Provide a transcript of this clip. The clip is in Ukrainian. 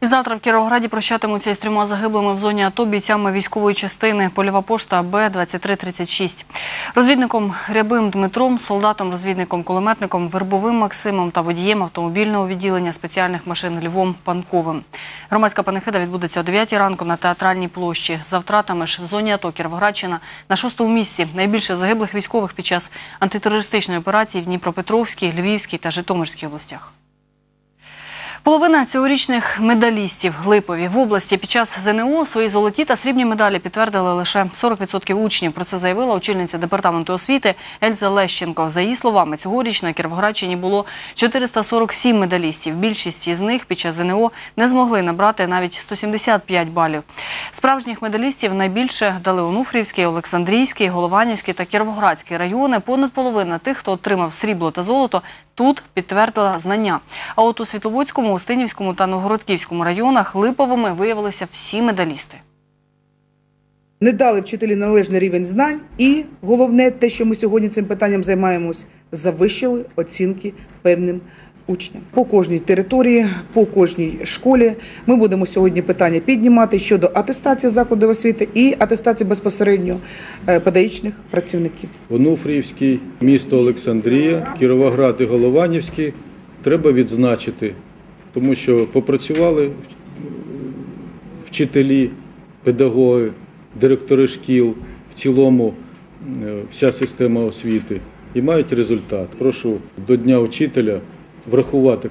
І завтра в Кіровограді прощатимуться із трьома загиблими в зоні АТО бійцями військової частини польова пошта Б-2336. Розвідником Рябим Дмитром, солдатом-розвідником кулеметником Вербовим Максимом та водієм автомобільного відділення спеціальних машин Львом Панковим. Громадська панихида відбудеться о 9 ранку на театральній площі. За втратами ж в зоні АТО Кіровоградщина на шостому місці найбільше загиблих військових під час антитерористичної операції в Дніпропетровській, Львівській та Житомирській областях. Половина цьогорічних медалістів Липові в області під час ЗНО свої золоті та срібні медалі підтвердили лише 40% учнів. Про це заявила очільниця департаменту освіти Ельза Лещенко. За її словами, цьогоріч на Кіровоградщині було 447 медалістів. Більшість із них під час ЗНО не змогли набрати навіть 175 балів. Справжніх медалістів найбільше дали Онуфрівський, Олександрійський, Голованівський та Кіровоградський райони. Понад половина тих, хто отримав срібло та золото, тут підтвердила знання. А от у Світловодському, Устинівському та Новгородківському районах липовими виявилися всі медалісти. не дали вчителі належний рівень знань, і головне, те, що ми сьогодні цим питанням займаємось, завищили оцінки певним учням по кожній території, по кожній школі. Ми будемо сьогодні питання піднімати щодо атестації закладів освіти і атестації безпосередньо е, педагогічних працівників. Онуфріївський, місто Олександрія, Кіровоград і Голованівський треба відзначити, тому що попрацювали вчителі, педагоги, директори шкіл, в цілому е, вся система освіти і мають результат. Прошу до Дня учителя врахувати